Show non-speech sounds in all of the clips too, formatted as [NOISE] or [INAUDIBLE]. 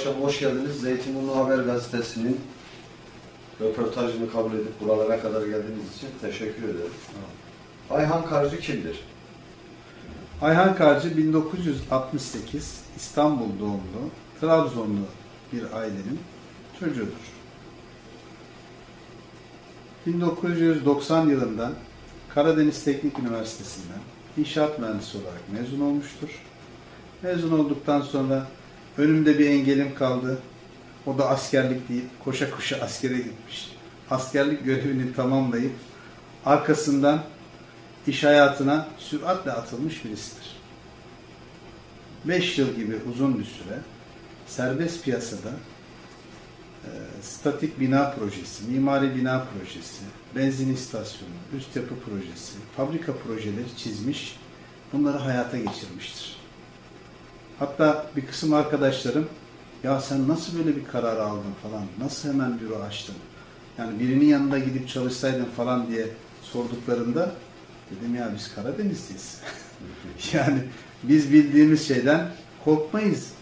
Akşam hoş geldiniz. Zeytinburnu Haber Gazetesi'nin röportajını kabul edip buralara kadar geldiğiniz için teşekkür ederim. Ayhan Karcı kimdir? Ayhan Karcı 1968 İstanbul doğumlu, Trabzonlu bir ailenin çocuğudur. 1990 yılında Karadeniz Teknik Üniversitesi'nden inşaat mühendisi olarak mezun olmuştur. Mezun olduktan sonra önümde bir engelim kaldı. O da askerlik deyip koşa koşa askere gitmiş. Askerlik görevini tamamlayıp arkasından iş hayatına süratle atılmış birisidir. 5 yıl gibi uzun bir süre serbest piyasada e, statik bina projesi, mimari bina projesi, benzin istasyonu, üst yapı projesi, fabrika projeleri çizmiş, bunları hayata geçirmiştir. Hatta bir kısım arkadaşlarım ya sen nasıl böyle bir karar aldın falan, nasıl hemen büro açtın? Yani birinin yanında gidip çalışsaydın falan diye sorduklarında dedim ya biz Karadenizliyiz. [LAUGHS] yani biz bildiğimiz şeyden korkmayız.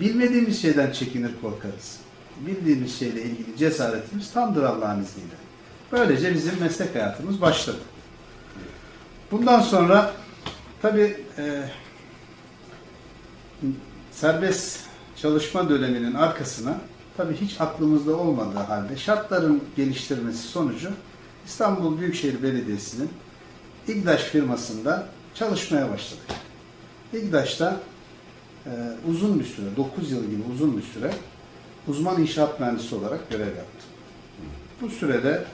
Bilmediğimiz şeyden çekinir korkarız. Bildiğimiz şeyle ilgili cesaretimiz tamdır Allah'ın izniyle. Böylece bizim meslek hayatımız başladı. Bundan sonra tabii e, serbest çalışma döneminin arkasına tabii hiç aklımızda olmadığı halde şartların geliştirmesi sonucu İstanbul Büyükşehir Belediyesi'nin İGDAŞ firmasında çalışmaya başladık. İGDAŞ'ta e, uzun bir süre, 9 yıl gibi uzun bir süre uzman inşaat mühendisi olarak görev yaptım. Bu sürede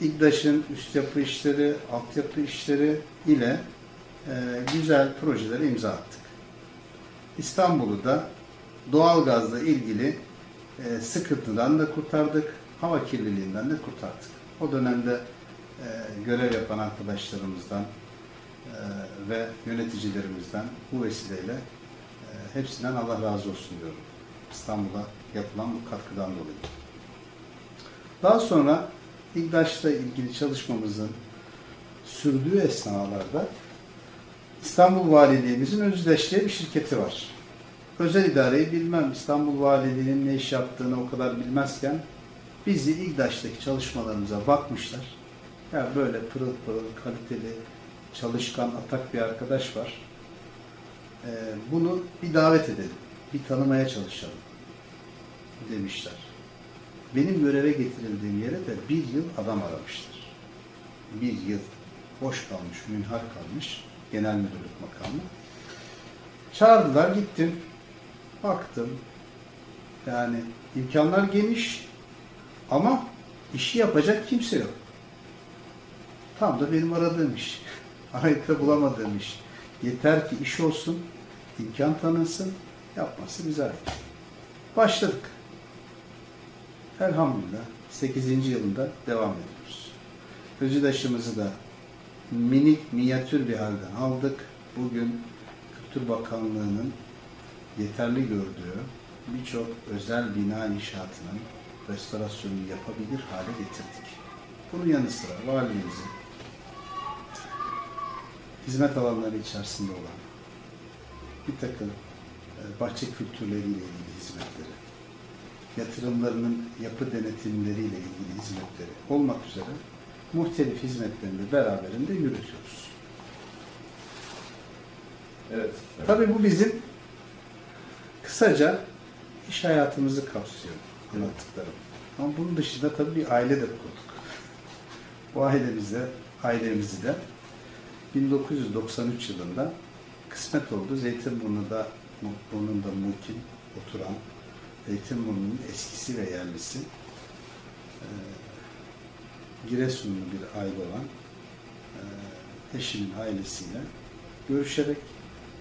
İGDAŞ'ın üst yapı işleri, altyapı işleri ile e, güzel projelere imza attık. İstanbul'u da doğalgazla ilgili e, sıkıntıdan da kurtardık, hava kirliliğinden de kurtardık. O dönemde e, görev yapan arkadaşlarımızdan e, ve yöneticilerimizden bu vesileyle e, hepsinden Allah razı olsun diyorum. İstanbul'a yapılan bu katkıdan dolayı. Daha sonra İGDAŞ'la ilgili çalışmamızın sürdüğü esnalarda İstanbul Valiliğimizin Özdeş diye bir şirketi var. Özel idareyi bilmem, İstanbul Valiliğinin ne iş yaptığını o kadar bilmezken bizi İGDAŞ'taki çalışmalarımıza bakmışlar. Ya böyle pırıl pırıl, kaliteli, çalışkan, atak bir arkadaş var. Ee, bunu bir davet edelim, bir tanımaya çalışalım demişler. Benim göreve getirildiğim yere de bir yıl adam aramışlar. Bir yıl boş kalmış, münhar kalmış genel müdürlük makamı. Çağırdılar, gittim. Baktım. Yani imkanlar geniş ama işi yapacak kimse yok. Tam da benim aradığım iş. [LAUGHS] Arayıp bulamadığım iş. Yeter ki iş olsun, imkan tanınsın, yapması bize ait. Başladık. Elhamdülillah 8. yılında devam ediyoruz. Özüdaşımızı da minik, minyatür bir halde aldık. Bugün Kültür Bakanlığı'nın yeterli gördüğü birçok özel bina inşaatının restorasyonunu yapabilir hale getirdik. Bunun yanı sıra valiliğimizin hizmet alanları içerisinde olan bir takım e, bahçe kültürleriyle ilgili hizmetleri, yatırımlarının yapı denetimleriyle ilgili hizmetleri olmak üzere muhtelif hizmetlerini de beraberinde yürütüyoruz. Evet. Tabii bu bizim kısaca iş hayatımızı kapsıyor anlattıklarım. Ama bunun dışında tabii bir aile de kurduk. Bu ailemize, ailemizi de 1993 yılında kısmet oldu. Zeytinburnu'da burnunda mukim oturan Zeytinburnu'nun eskisi ve yerlisi e, Giresunlu bir aile olan e, eşimin ailesiyle görüşerek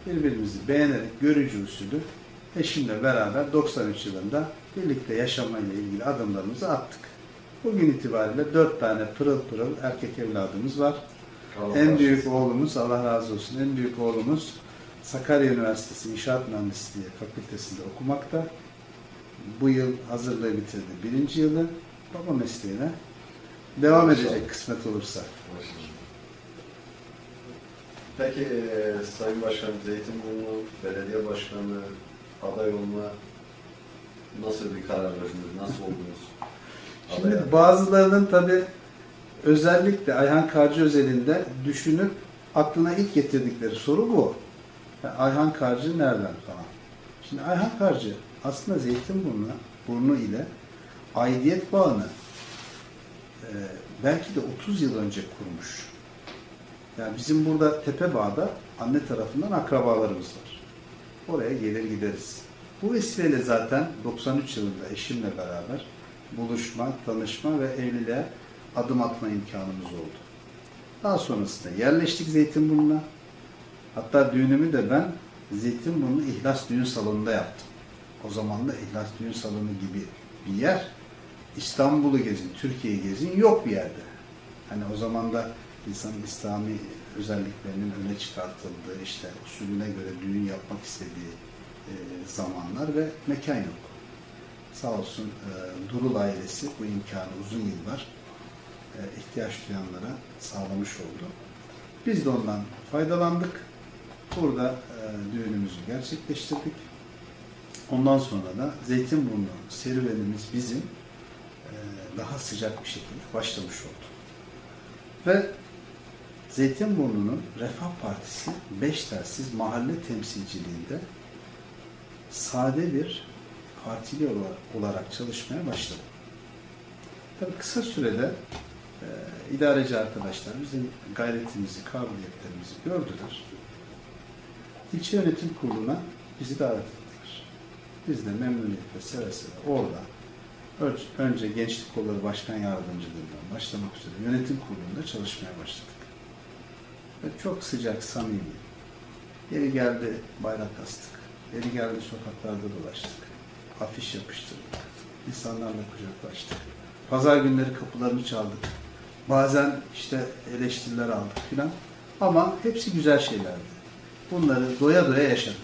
birbirimizi beğenerek görücü usulü eşimle beraber 93 yılında birlikte yaşamayla ilgili adımlarımızı attık. Bugün itibariyle dört tane pırıl pırıl erkek evladımız var. Allah en büyük oğlumuz, Allah razı olsun, en büyük oğlumuz Sakarya Üniversitesi İnşaat Mühendisliği Fakültesinde okumakta. Bu yıl hazırlığı bitirdi. Birinci yılı baba mesleğine devam edecek kısmet olursa. Peki e, Sayın Başkan Zeytinburnu Belediye Başkanı aday olma nasıl bir karar verdiniz? Nasıl oldunuz? [LAUGHS] Şimdi bazılarının tabi özellikle Ayhan Karcı özelinde düşünüp aklına ilk getirdikleri soru bu. Ya Ayhan Karcı nereden falan. Şimdi Ayhan Karcı aslında Zeytinburnu burnu ile aidiyet bağını e, belki de 30 yıl önce kurmuş. Yani bizim burada Tepebağ'da anne tarafından akrabalarımız var. Oraya gelir gideriz. Bu vesileyle zaten 93 yılında eşimle beraber buluşma, tanışma ve evliliğe adım atma imkanımız oldu. Daha sonrasında yerleştik Zeytinburnu'na. Hatta düğünümü de ben Zeytinburnu İhlas Düğün Salonu'nda yaptım. O zaman da İhlas Düğün Salonu gibi bir yer İstanbul'u gezin, Türkiye'yi gezin yok bir yerde. Hani o zaman da insanın İslami özelliklerinin öne çıkartıldığı, işte usulüne göre düğün yapmak istediği e, zamanlar ve mekan yok. Sağ olsun e, Durul ailesi bu imkanı uzun yıllar e, ihtiyaç duyanlara sağlamış oldu. Biz de ondan faydalandık. Burada e, düğünümüzü gerçekleştirdik. Ondan sonra da Zeytinburnu serüvenimiz bizim daha sıcak bir şekilde başlamış oldu. Ve Zeytinburnu'nun Refah Partisi beş telsiz mahalle temsilciliğinde sade bir partili olarak, çalışmaya başladı. Tabii kısa sürede e, idareci arkadaşlar bizim gayretimizi, kabiliyetlerimizi gördüler. İlçe yönetim kuruluna bizi davet ettiler. Biz de memnuniyetle seve seve orada önce Gençlik Kolları Başkan Yardımcılığından başlamak üzere yönetim kurulunda çalışmaya başladık. Ve çok sıcak, samimi. Yeri geldi bayrak astık. Yeri geldi sokaklarda dolaştık. Afiş yapıştırdık. İnsanlarla kucaklaştık. Pazar günleri kapılarını çaldık. Bazen işte eleştiriler aldık filan. Ama hepsi güzel şeylerdi. Bunları doya doya yaşadık.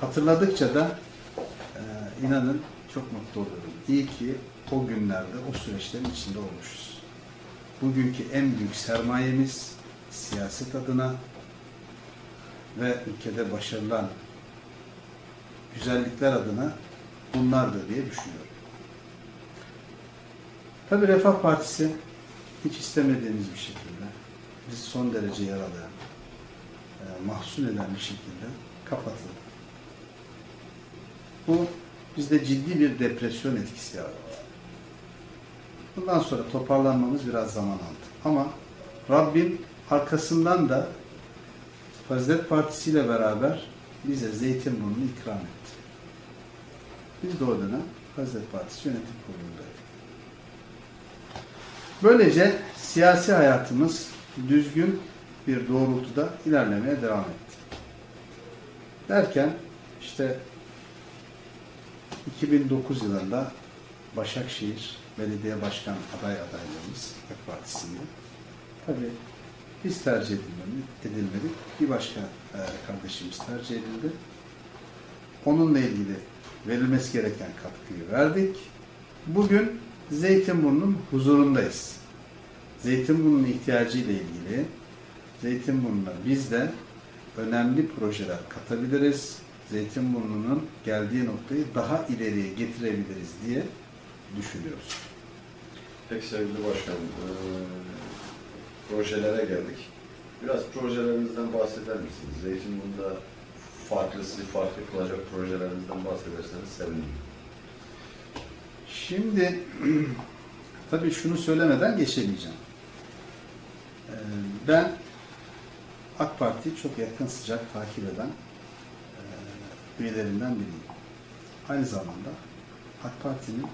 Hatırladıkça da e, inanın çok mutlu oluyorum. İyi ki o günlerde, o süreçlerin içinde olmuşuz. Bugünkü en büyük sermayemiz siyaset adına ve ülkede başarılan güzellikler adına bunlardır diye düşünüyorum. Tabii Refah Partisi hiç istemediğimiz bir şekilde bizi son derece yaralayan, e, mahzun eden bir şekilde kapatıldı. Bu bizde ciddi bir depresyon etkisi yarattı. Bundan sonra toparlanmamız biraz zaman aldı. Ama Rabbim arkasından da Fazilet Partisi ile beraber bize Zeytinburnu'nu ikram etti. Biz de o dönem Fazilet Partisi yönetim kurulundaydık. Böylece siyasi hayatımız düzgün bir doğrultuda ilerlemeye devam etti. Derken işte 2009 yılında Başakşehir Belediye Başkan aday adaylığımız AK Partisi'nde. Tabii biz tercih edilmedi, edilmedik. Bir başka e, kardeşimiz tercih edildi. Onunla ilgili verilmesi gereken katkıyı verdik. Bugün Zeytinburnu'nun huzurundayız. Zeytinburnu'nun ihtiyacı ile ilgili Zeytinburnu'na biz de önemli projeler katabiliriz. Zeytinburnu'nun geldiği noktayı daha ileriye getirebiliriz diye düşünüyoruz. Peki sevgili başkanım, eee, projelere geldik. Biraz projelerinizden bahseder misiniz? Zeytinburnu'nda farklısı, farklı kılacak projelerinizden bahsederseniz sevinirim. Şimdi [CLEARS THROAT] tabii şunu söylemeden geçemeyeceğim. Ben AK Parti'yi çok yakın sıcak takip eden e, üyelerinden biriyim. Aynı zamanda AK Parti'nin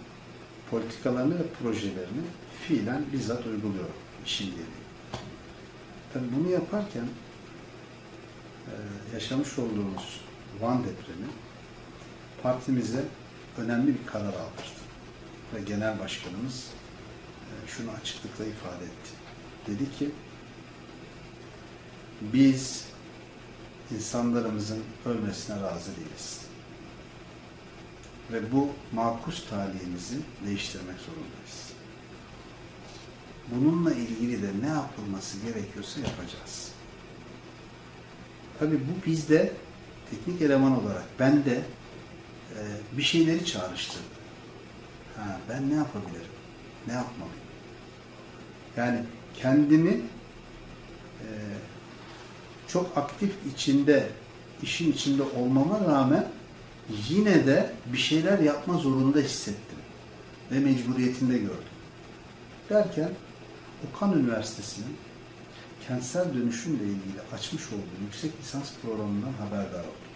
politikalarını ve projelerini fiilen bizzat uyguluyorum işim gereği. Tabii bunu yaparken e, yaşamış olduğumuz Van depremi partimize önemli bir karar aldırdı. Ve genel başkanımız e, şunu açıklıkla ifade etti. Dedi ki biz insanlarımızın ölmesine razı değiliz. Ve bu makus talihimizi değiştirmek zorundayız. Bununla ilgili de ne yapılması gerekiyorsa yapacağız. Tabii bu bizde teknik eleman olarak ben de e, bir şeyleri çağrıştırdı. Ha, ben ne yapabilirim? Ne yapmalıyım? Yani kendimi e, çok aktif içinde, işin içinde olmama rağmen yine de bir şeyler yapma zorunda hissettim. Ve mecburiyetinde gördüm. Derken Okan Üniversitesi'nin kentsel dönüşümle ilgili açmış olduğu yüksek lisans programından haberdar oldum.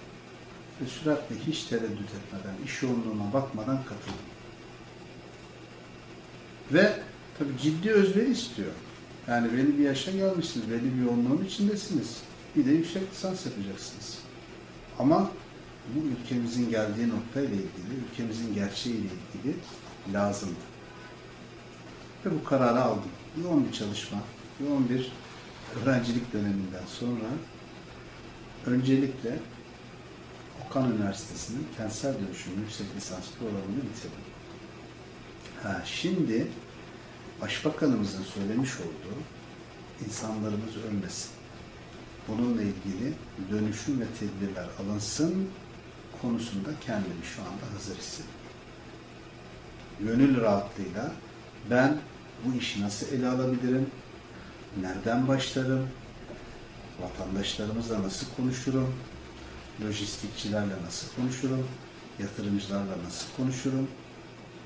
Ve süratle hiç tereddüt etmeden, iş yoğunluğuna bakmadan katıldım. Ve tabii ciddi özveri istiyor. Yani belli bir yaşa gelmişsiniz, belli bir yoğunluğun içindesiniz. Bir de yüksek lisans yapacaksınız. Ama bu ülkemizin geldiği noktayla ilgili, ülkemizin gerçeğiyle ilgili lazımdı. Ve bu kararı aldım. Yoğun bir çalışma, yoğun bir öğrencilik döneminden sonra öncelikle Okan Üniversitesi'nin kentsel dönüşüm yüksek lisans programını bitirdim. Ha, şimdi Başbakanımızın söylemiş olduğu insanlarımız ölmesin. Bununla ilgili dönüşüm ve tedbirler alınsın konusunda kendimi şu anda hazır hissediyorum. Gönül rahatlığıyla ben bu işi nasıl ele alabilirim, nereden başlarım, vatandaşlarımızla nasıl konuşurum, lojistikçilerle nasıl konuşurum, yatırımcılarla nasıl konuşurum?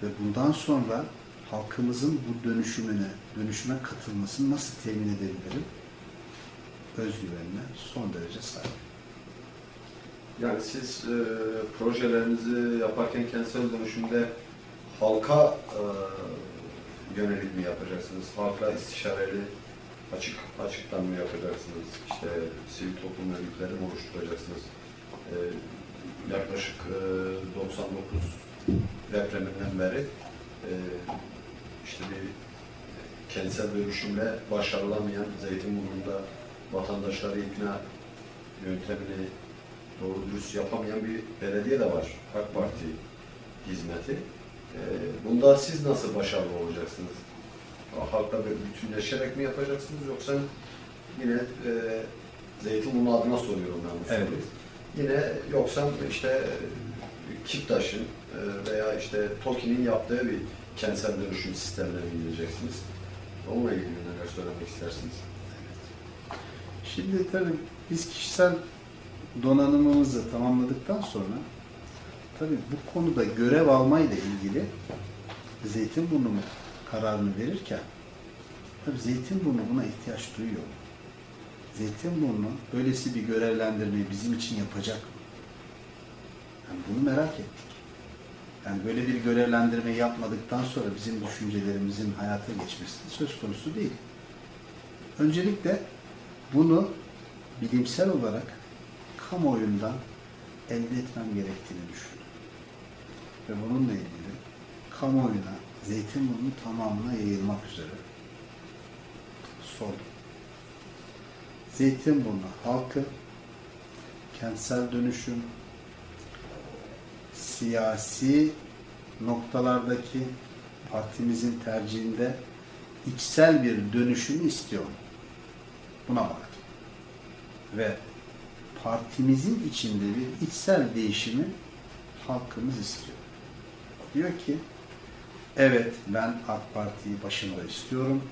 Ve bundan sonra halkımızın bu dönüşümüne, dönüşüme katılmasını nasıl temin edebilirim? Özgüvenine son derece sahip. Yani siz e, projelerinizi yaparken kentsel dönüşümde halka e, yönelik mi yapacaksınız? Halkla istişareli açık açıktan mı yapacaksınız? İşte sivil toplum örgütleri mi oluşturacaksınız? E, yaklaşık e, 99 depreminden beri e, işte bir kentsel dönüşümle başarılamayan Zeytinburnu'nda vatandaşları ikna yöntemini doğru dürüst yapamayan bir belediye de var. AK Parti hizmeti. Ee, bunda siz nasıl başarılı olacaksınız? Halkla bütünleşerek mi yapacaksınız yoksa yine e, Zeytinburnu adına soruyorum ben bu soruyu. Evet. Yine yoksa işte e, Kiptaş'ın e, veya işte TOKİ'nin yaptığı bir kentsel dönüşüm sistemine mi gideceksiniz? Onunla ilgili neler söylemek istersiniz? Şimdi tabii biz kişisel donanımımızı tamamladıktan sonra tabii bu konuda görev almayla ilgili Zeytinburnu kararını verirken tabii Zeytinburnu buna ihtiyaç duyuyor. Zeytinburnu böylesi bir görevlendirmeyi bizim için yapacak mı? Yani bunu merak ettik. Yani böyle bir görevlendirme yapmadıktan sonra bizim düşüncelerimizin hayata geçmesi söz konusu değil. Öncelikle bunu bilimsel olarak kamuoyundan elde etmem gerektiğini düşündüm. Ve bununla ilgili kamuoyuna, Zeytinburnu tamamına yayılmak üzere sordum. Zeytinburnu halkı, kentsel dönüşüm, siyasi noktalardaki partimizin tercihinde içsel bir dönüşümü istiyor. Buna baktım. Ve partimizin içinde bir içsel değişimi halkımız istiyor. Diyor ki, evet ben AK Parti'yi başında istiyorum.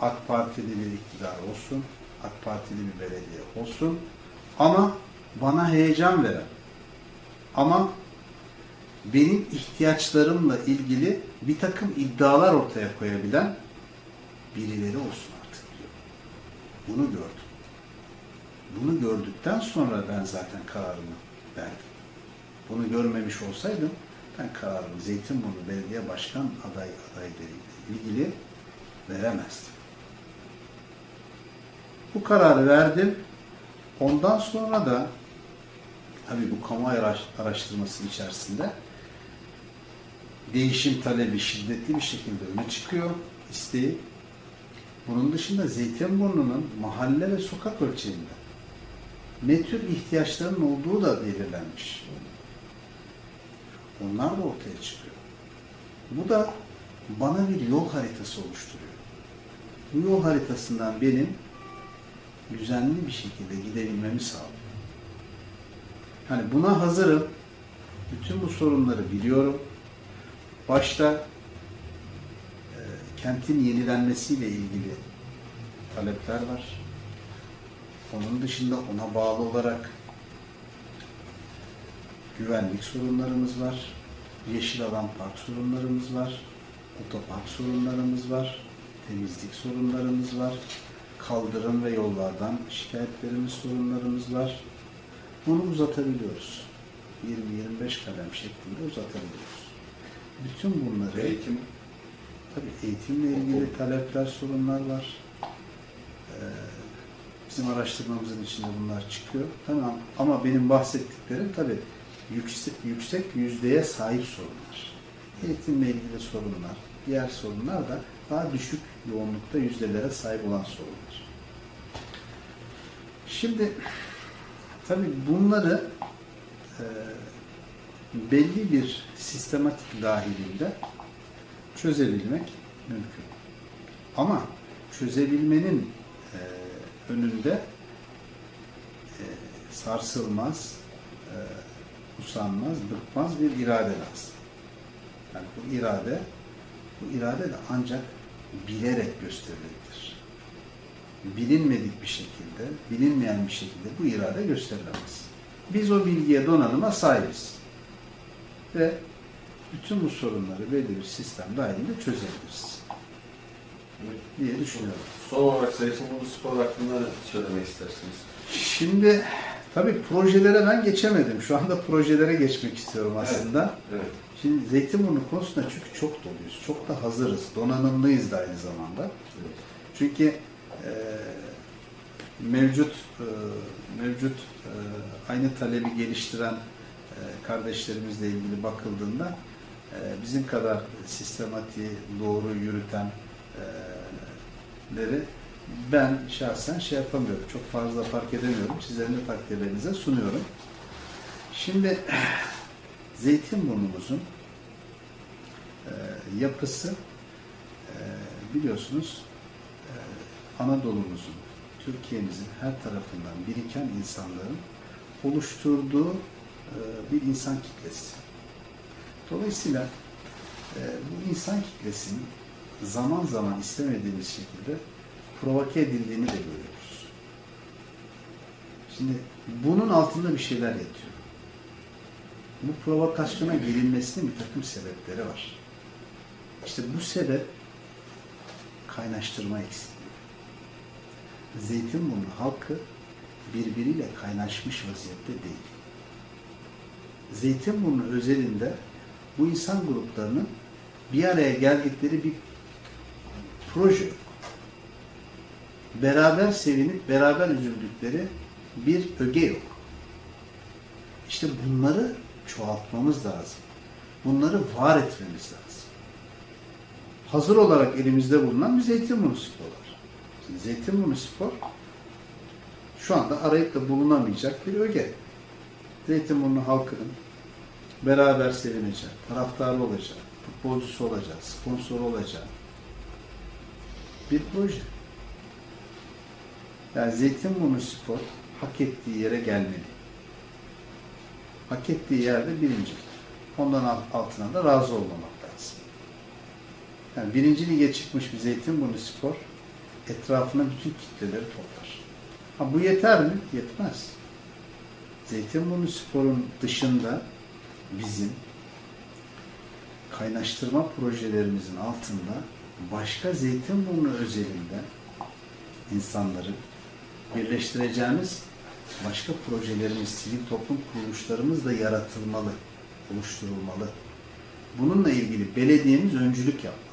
AK Partili bir iktidar olsun, AK Partili bir belediye olsun. Ama bana heyecan veren, ama benim ihtiyaçlarımla ilgili bir takım iddialar ortaya koyabilen birileri olsun artık diyor. Bunu gördüm. Bunu gördükten sonra ben zaten kararımı verdim. Bunu görmemiş olsaydım ben kararımı Zeytinburnu Belediye Başkan aday adaylarıyla ilgili veremezdim. Bu kararı verdim. Ondan sonra da tabii bu kamuoyu araştırması içerisinde değişim talebi şiddetli bir şekilde öne çıkıyor isteği. Bunun dışında Zeytinburnu'nun mahalle ve sokak ölçeğinde ne tür ihtiyaçların olduğu da belirlenmiş. Onlar da ortaya çıkıyor. Bu da bana bir yol haritası oluşturuyor. Bu yol haritasından benim düzenli bir şekilde gidebilmemi sağlıyor. Hani buna hazırım. Bütün bu sorunları biliyorum. Başta kentin yenilenmesiyle ilgili talepler var. Onun dışında ona bağlı olarak güvenlik sorunlarımız var. Yeşil alan park sorunlarımız var. Otopark sorunlarımız var. Temizlik sorunlarımız var. Kaldırım ve yollardan şikayetlerimiz, sorunlarımız var. Bunu uzatabiliyoruz. 20-25 kalem şeklinde uzatabiliyoruz. Bütün bunları Eğitim Tabii eğitimle ilgili talepler, sorunlar var. Ee, bizim araştırmamızın içinde bunlar çıkıyor. Tamam ama benim bahsettiklerim tabii yüksek, yüksek yüzdeye sahip sorunlar. Eğitimle ilgili sorunlar, diğer sorunlar da daha düşük yoğunlukta yüzdelere sahip olan sorunlar. Şimdi tabii bunları e, belli bir sistematik dahilinde çözebilmek mümkün. Ama çözebilmenin e, önünde e, sarsılmaz, e, usanmaz, bıkmaz bir irade lazım. Yani bu irade, bu irade de ancak bilerek gösterilebilir. Bilinmedik bir şekilde, bilinmeyen bir şekilde bu irade gösterilemez. Biz o bilgiye, donanıma sahibiz. Ve bütün bu sorunları belli bir sistem dahilinde çözebiliriz diye düşünüyorum. son olarak Zeytinburnu Spor hakkında söylemek istersiniz. Şimdi tabii projelere ben geçemedim. Şu anda projelere geçmek istiyorum aslında. Evet. Şimdi Zeytinburnu konusunda çünkü çok doluyuz. Çok da hazırız. Donanımlıyız da aynı zamanda. evet. Çünkü e, mevcut e, mevcut e, aynı talebi geliştiren e, kardeşlerimizle ilgili bakıldığında bizim kadar sistematiği doğru yürütenleri ben şahsen şey yapamıyorum. Çok fazla fark edemiyorum. Sizlerin de takdirlerinize sunuyorum. Şimdi [CLEARS THROAT] Zeytinburnumuzun e, yapısı e, biliyorsunuz e, Anadolu'muzun, Türkiye'mizin her tarafından biriken insanların oluşturduğu e, bir insan kitlesi. Dolayısıyla e, bu insan kitlesinin zaman zaman istemediğimiz şekilde provoke edildiğini de görüyoruz. Şimdi bunun altında bir şeyler yatıyor. Bu provokasyona girilmesinin bir takım sebepleri var. İşte bu sebep kaynaştırma eksikliği. Zeytinburnu halkı birbiriyle kaynaşmış vaziyette değil. Zeytinburnu özelinde bu insan gruplarının bir araya geldikleri bir proje yok. Beraber sevinip beraber üzüldükleri bir öge yok. İşte bunları çoğaltmamız lazım. Bunları var etmemiz lazım. Hazır olarak elimizde bulunan bir Zeytinburnu Spor var. Şimdi Zeytinburnu Spor şu anda arayıp da bulunamayacak bir öge. Zeytinburnu halkının beraber sevineceği, taraftarı olacak, futbolcusu olacak, sponsor olacak bir proje. Yani Zeytinburnu Spor hak ettiği yere gelmeli. Hak ettiği yerde birincilik. Ondan altına da razı olmamak lazım. Yani birinci lige çıkmış bir Zeytinburnu Spor etrafına bütün kitleleri toplar. Ha bu yeter mi? Yetmez. Zeytinburnu Spor'un dışında bizim kaynaştırma projelerimizin altında başka Zeytinburnu özelinde insanları birleştireceğimiz başka projelerimiz, sivil toplum kuruluşlarımız da yaratılmalı, oluşturulmalı. Bununla ilgili belediyemiz öncülük yapmalı.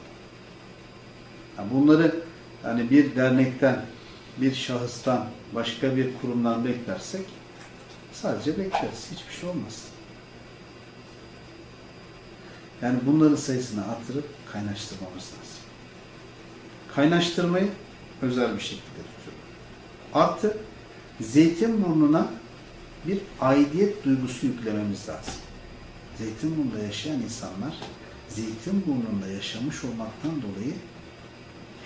Yani bunları yani bir dernekten, bir şahıstan, başka bir kurumdan beklersek sadece bekleriz. Hiçbir şey olmaz. Yani bunların sayısını artırıp kaynaştırmamız lazım. Kaynaştırmayı özel bir şekilde tutuyorum. Artı Zeytinburnu'na bir aidiyet duygusu yüklememiz lazım. Zeytinburnu'nda yaşayan insanlar Zeytinburnu'nda yaşamış olmaktan dolayı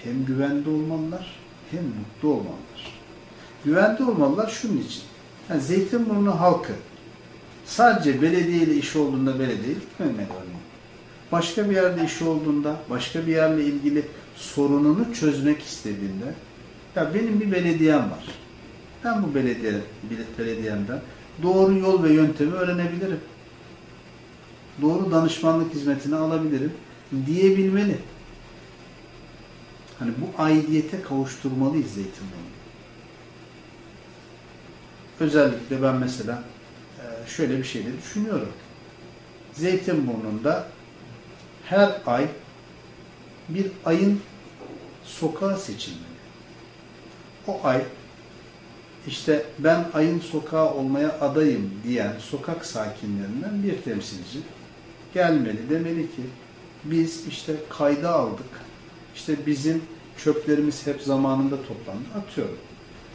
hem güvende olmalılar hem mutlu olmalılar. Güvende olmalılar şunun için. Yani Zeytinburnu halkı Sadece belediyeyle işi olduğunda belediye gitmemeli örneğin. Başka bir yerde işi olduğunda, başka bir yerle ilgili sorununu çözmek istediğinde, ya benim bir belediyem var. Ben bu belediye, belediyemden doğru yol ve yöntemi öğrenebilirim. Doğru danışmanlık hizmetini alabilirim diyebilmeli. Hani bu aidiyete kavuşturmalıyız Zeytinburnu. Özellikle ben mesela şöyle bir şey de düşünüyorum. Zeytinburnu'nda her ay bir ayın sokağı seçilmeli. O ay işte ben ayın sokağı olmaya adayım diyen sokak sakinlerinden bir temsilci gelmeli. Demeli ki biz işte kayda aldık. İşte bizim çöplerimiz hep zamanında toplandı. Atıyorum.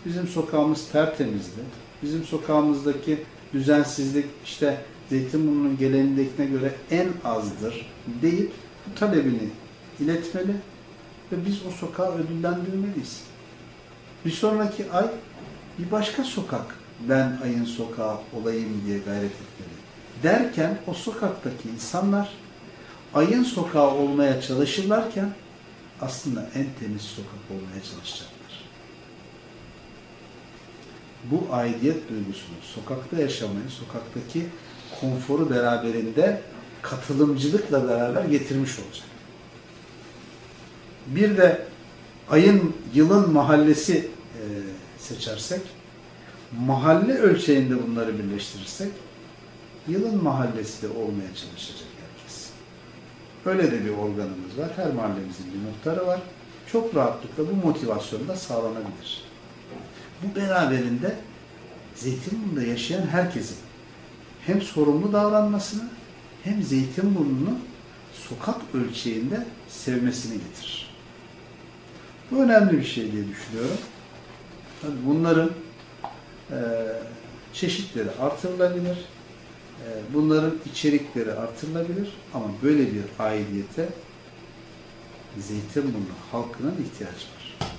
Bizim sokağımız tertemizdi. Bizim sokağımızdaki düzensizlik işte Zeytinburnu'nun geleneğindekine göre en azdır deyip bu talebini iletmeli ve biz o sokağı ödüllendirmeliyiz. Bir sonraki ay bir başka sokak ben ayın sokağı olayım diye gayret etmeli. Derken o sokaktaki insanlar ayın sokağı olmaya çalışırlarken aslında en temiz sokak olmaya çalışacaklar. Bu aidiyet duygusunu, sokakta yaşamayı, sokaktaki konforu beraberinde katılımcılıkla beraber getirmiş olacak. Bir de ayın, yılın mahallesi e, seçersek, mahalle ölçeğinde bunları birleştirirsek, yılın mahallesi de olmaya çalışacak herkes. Öyle de bir organımız var. Her mahallemizin bir muhtarı var. Çok rahatlıkla bu motivasyon da sağlanabilir. Bu beraberinde Zeytinburnu'nda yaşayan herkesin hem sorumlu davranmasını hem Zeytinburnu'nu sokak ölçeğinde sevmesini getirir. Bu önemli bir şey diye düşünüyorum. Tabii bunların e, çeşitleri artırılabilir. E, bunların içerikleri artırılabilir. Ama böyle bir aidiyete Zeytinburnu halkının ihtiyacı var.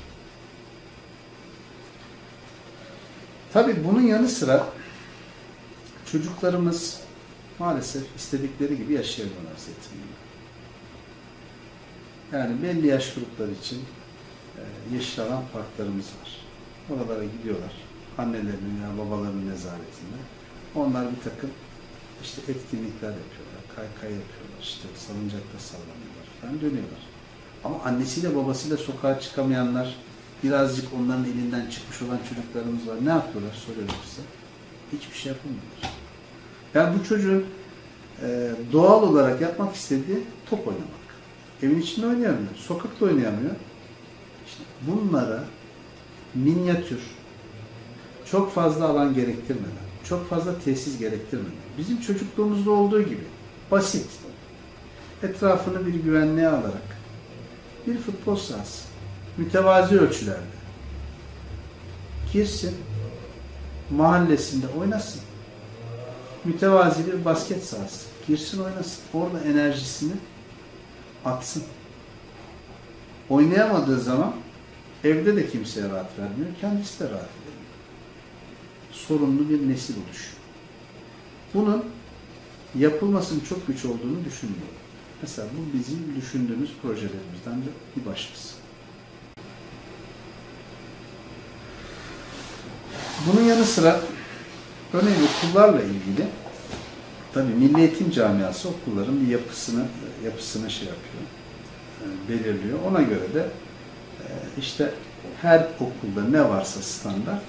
Tabii bunun yanı sıra çocuklarımız maalesef istedikleri gibi yaşayamıyorlar Zeytinburnu'da. Yani belli yaş grupları için e, yeşil alan parklarımız var. Oralara gidiyorlar. Annelerinin ya babalarının nezaretinde. Onlar bir takım işte etkinlikler yapıyorlar. Kaykay yapıyorlar. işte salıncakta sallanıyorlar falan dönüyorlar. Ama annesiyle babasıyla sokağa çıkamayanlar birazcık onların elinden çıkmış olan çocuklarımız var. Ne yapıyorlar soruyorum size. Hiçbir şey yapamıyorlar. Yani bu çocuğun e, doğal olarak yapmak istediği top oynamak. Evin içinde oynayamıyor. Sokakta oynayamıyor. İşte bunlara minyatür, çok fazla alan gerektirmeden, çok fazla tesis gerektirmeden, bizim çocukluğumuzda olduğu gibi basit, etrafını bir güvenliğe alarak bir futbol sahası, mütevazi ölçülerde girsin, mahallesinde oynasın. Mütevazi bir basket sahası, girsin oynasın. Orada enerjisini atsın. Oynayamadığı zaman evde de kimseye rahat vermiyor, kendisi de rahat edemiyor. Sorunlu bir nesil oluşuyor. Bunun yapılmasının çok güç olduğunu düşünmüyorum. Mesela bu bizim düşündüğümüz projelerimizden de bir başkası. Bunun yanı sıra örneğin okullarla ilgili tabi Milli Camiası okulların bir yapısını yapısını şey yapıyor, e, belirliyor. Ona göre de e, işte her okulda ne varsa standart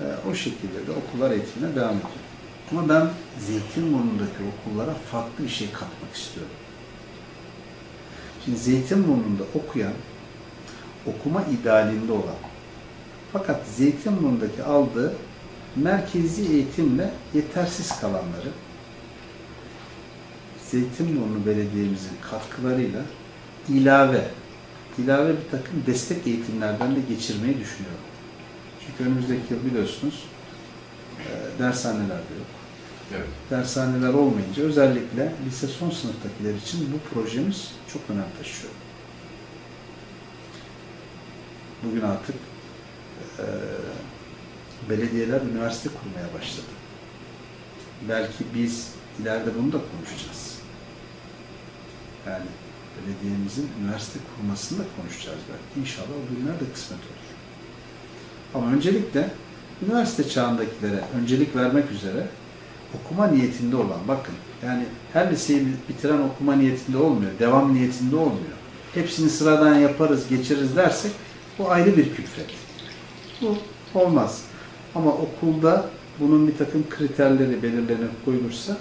e, o şekilde de okullar eğitimine devam ediyor. Ama ben Zeytinburnu'ndaki okullara farklı bir şey katmak istiyorum. Şimdi Zeytinburnu'nda okuyan, okuma idealinde olan, fakat Zeytinburnu'ndaki aldığı merkezi eğitimle yetersiz kalanları Zeytinburnu Belediye'mizin katkılarıyla ilave ilave bir takım destek eğitimlerden de geçirmeyi düşünüyorum. Çünkü önümüzdeki yıl biliyorsunuz e, dershaneler de yok. Evet. Dershaneler olmayınca özellikle lise son sınıftakiler için bu projemiz çok önem taşıyor. Bugün artık e, belediyeler üniversite kurmaya başladı. belki biz ileride bunu da konuşacağız. Yani belediyemizin üniversite kurmasını da konuşacağız belki. İnşallah o günler de kısmet olur. Ama öncelikle üniversite çağındakilere öncelik vermek üzere okuma niyetinde olan, bakın yani her liseyi bitiren okuma niyetinde olmuyor, devam niyetinde olmuyor. Hepsini sıradan yaparız, geçeriz dersek bu ayrı bir külfet. Bu olmaz. Ama okulda bunun bir takım kriterleri belirlenip koyulursa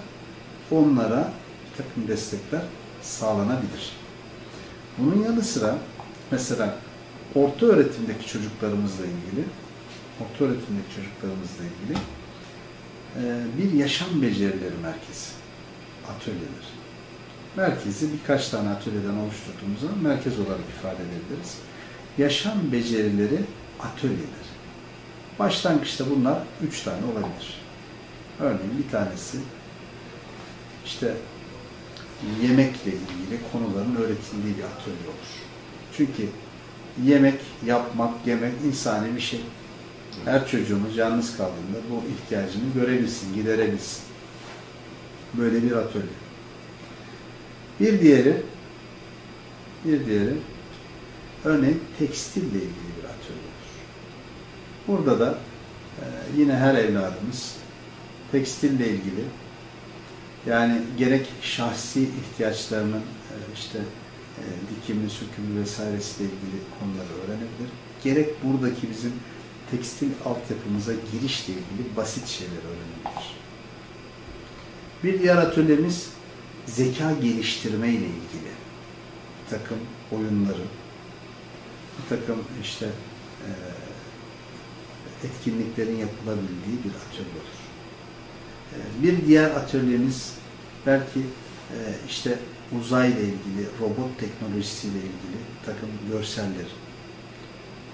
onlara bir takım destekler sağlanabilir. Bunun yanı sıra mesela orta öğretimdeki çocuklarımızla ilgili orta öğretimdeki çocuklarımızla ilgili e, bir yaşam becerileri merkezi, atölyeler. Merkezi birkaç tane atölyeden oluşturduğumuz zaman merkez olarak ifade edebiliriz. Yaşam becerileri atölyeleri. Başlangıçta bunlar üç tane olabilir. Örneğin bir tanesi işte yemekle ilgili konuların öğretildiği bir atölye olur. Çünkü yemek yapmak, yemek insani bir şey. Her çocuğumuz yalnız kaldığında bu ihtiyacını görebilsin, giderebilsin. Böyle bir atölye. Bir diğeri bir diğeri örneğin tekstille ilgili bir. Burada da e, yine her evladımız tekstille ilgili yani gerek şahsi ihtiyaçlarının e, işte e, dikimi, sökümü vesairesiyle ilgili konuları öğrenebilir. Gerek buradaki bizim tekstil altyapımıza girişle ilgili basit şeyler öğrenebilir. Bir diğer atölyemiz zeka geliştirme ile ilgili. Bir takım oyunları, bir takım işte e, etkinliklerin yapılabildiği bir atölye olur. E, bir diğer atölyemiz belki e, işte uzayla ilgili, robot teknolojisiyle ilgili takım görseller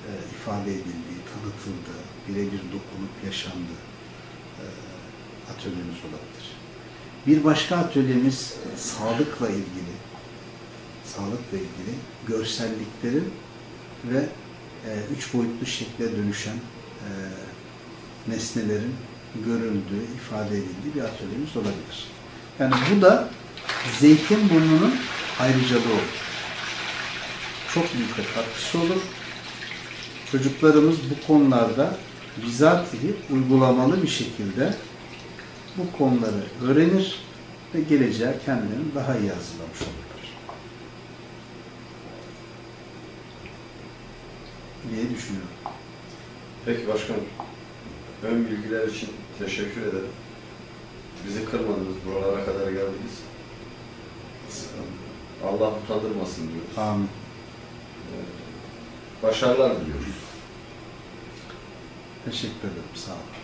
e, ifade edildiği, tanıtıldığı, birebir dokunup yaşandığı e, atölyemiz olabilir. Bir başka atölyemiz sağlıkla ilgili, sağlıkla ilgili görselliklerin ve e, üç boyutlu şekle dönüşen e, nesnelerin görüldüğü, ifade edildiği bir atölyemiz olabilir. Yani bu da Zeytinburnu'nun ayrıcalığı olur. Çok büyük bir katkısı olur. Çocuklarımız bu konularda bizatihi uygulamalı bir şekilde bu konuları öğrenir ve geleceğe kendilerini daha iyi hazırlamış olurlar. diye düşünüyorum. Peki başkanım, ön bilgiler için teşekkür ederim. Bizi kırmadınız, buralara kadar geldiniz. Allah utandırmasın diyoruz. Amin. Başarılar diliyoruz. Teşekkür ederim. Sağ olun.